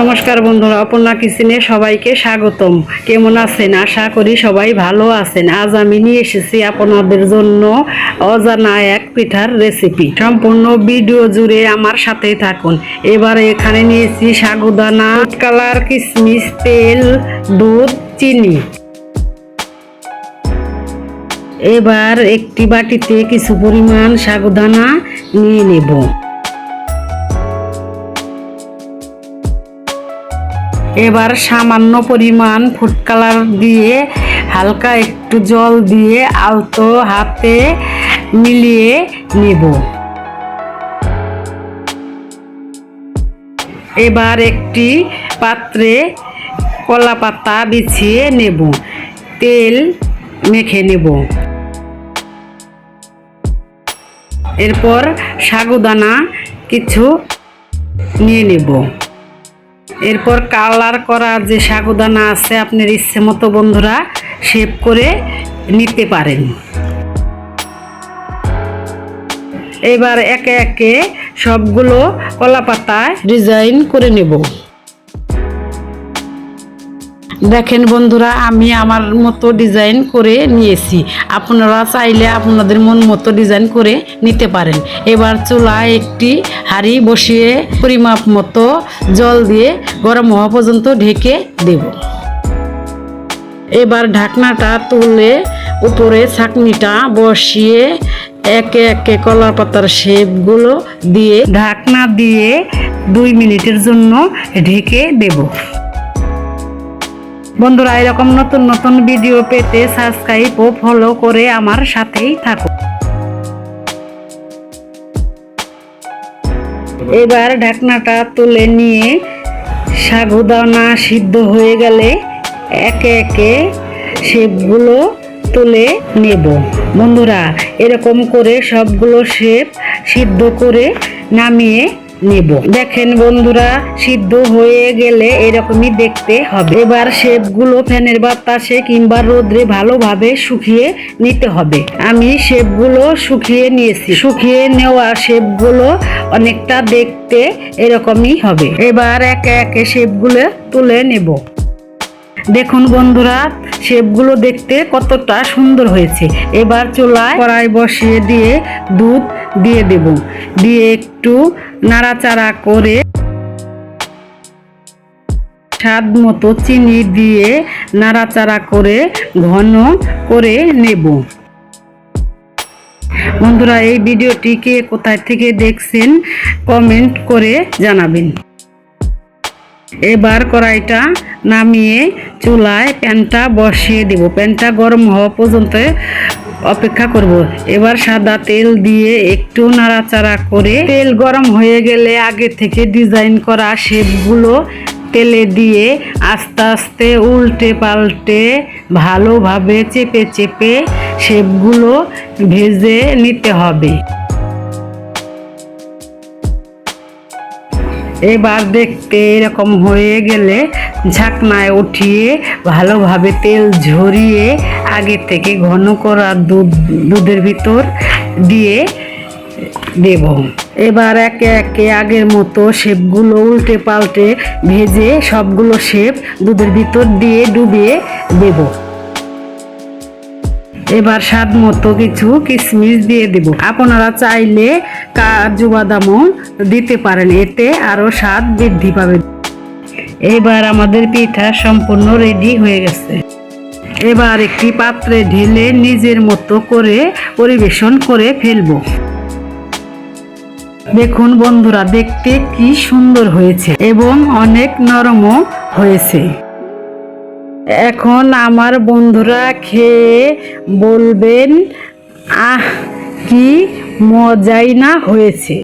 নমস্কার বন্ধুরা, অপর্ণা কিচেনে সবাইকে স্বাগতম। কেমন আছেন? আশা করি সবাই ভালো আছেন। আজ আমি নিয়ে এসেছি আপনাদের জন্য অজানা এক পিঠার রেসিপি সম্পূর্ণ ভিডিও জুড়ে আমার সাথেই থাকুন। এবার এখানে নিয়েছি সাগুদানা কালার কিশমিশ, তেল, দুধ, চিনি। এবার একটি বাটিতে কিছু পরিমাণ সাগুদানা নিয়ে নেব। এবার সামান্য পরিমাণ ফুড কালার দিয়ে হালকা একটু জল দিয়ে আলতো হাতে মিলিয়ে নেব। এবার একটি পাত্রে কলা পাতা বিছিয়ে নেব। তেল মেখে নেব। এরপর সাগুদানা কিছু নিয়ে নেব। এরপর কালার করা যে সাগুদানা আছে আপনার ইচ্ছে মতো বন্ধুরা শেপ করে নিতে পারেন। এবার একে একে সবগুলো কলাপাতায় ডিজাইন করে নেব। দেখেন বন্ধুরা, আমি আমার মতো ডিজাইন করে নিয়েছি। আপনারা চাইলে আপনাদের মন মতো ডিজাইন করে নিতে পারেন। এবার চুলায় একটি হাঁড়ি বসিয়ে পরিমাপ মতো জল দিয়ে গরম হওয়া পর্যন্ত ঢেকে দেব। এবার ঢাকনাটা তুলে উপরে ছাকনিটা বসিয়ে একে একে কলার পাতার শেপগুলো দিয়ে ঢাকনা দিয়ে দুই মিনিটের জন্য ঢেকে দেব। বন্ধুরা, এরকম নতুন নতুন ভিডিও পেতে সাবস্ক্রাইব ও ফলো করে আমার সাথেই থাকুন এবার ঢাকনাটা তুলে নিয়ে সাগুদানা সিদ্ধ হয়ে গেলে একে একে শেপগুলো তুলে নেব। বন্ধুরা, এরকম করে সবগুলো শেপ সিদ্ধ করে নামিয়ে নেব। দেখেন বন্ধুরা, সিদ্ধ হয়ে গেলে এরকমই দেখতে হবে। এবার শেপগুলো ফ্যানের বাতাসে কিংবা রোদ্রে ভালোভাবে শুকিয়ে নিতে হবে। আমি শেপগুলো শুকিয়ে নিয়েছি। শুকিয়ে নেওয়া শেপগুলো অনেকটা দেখতে এরকমই হবে। এবার একে একে শেপগুলো তুলে নেব। দেখুন বন্ধুরা, শেপগুলো দেখতে কতটা সুন্দর হয়েছে। এবার চুলায় কড়াই বসিয়ে দিয়ে দুধ দিয়ে দেব। দিয়ে একটু নাড়াচাড়া করে স্বাদ মতো চিনি দিয়ে নাড়াচাড়া করে ঘন করে নেব। বন্ধুরা, এই ভিডিওটিকে কোথায় থেকে দেখছেন, কমেন্ট করে জানাবেন। এবার কড়াইটা নামিয়ে চুলায় প্যানটা বসিয়ে দেব। প্যানটা গরম হওয়া পর্যন্ত অপেক্ষা করব। এবার সাদা তেল দিয়ে একটু নাড়াচাড়া করে তেল গরম হয়ে গেলে আগে থেকে ডিজাইন করা শেপগুলো তেলে দিয়ে আস্তে আস্তে উল্টে পাল্টে ভালোভাবে চেপে চেপে শেপগুলো ভেজে নিতে হবে। এবার দেখতে এরকম হয়ে গেলে ঝাঁকনায় উঠিয়ে ভালোভাবে তেল ঝরিয়ে আগে থেকে ঘন করা দুধ, দুধের ভিতর দিয়ে দেব। এবার একে একে আগের মতো শেপগুলো উল্টে পাল্টে ভেজে সবগুলো শেপ দুধের ভিতর দিয়ে ডুবিয়ে দেব। এবার স্বাদ মতো কিছু কিশমিশ দিয়ে দেব। আপনারা চাইলে কাজু বাদামও দিতে পারেন, এতে আরও স্বাদ বৃদ্ধি পাবে। এবার আমাদের পিঠা সম্পূর্ণ রেডি হয়ে গেছে। এবার একটি পাত্রে ঢেলে নিজের মতো করে পরিবেশন করে ফেলব। দেখুন বন্ধুরা, দেখতে কি সুন্দর হয়েছে এবং অনেক নরমও হয়েছে। এখন আমার বন্ধুরা খেয়ে বলবেন আহ কি মজাই না হয়েছে।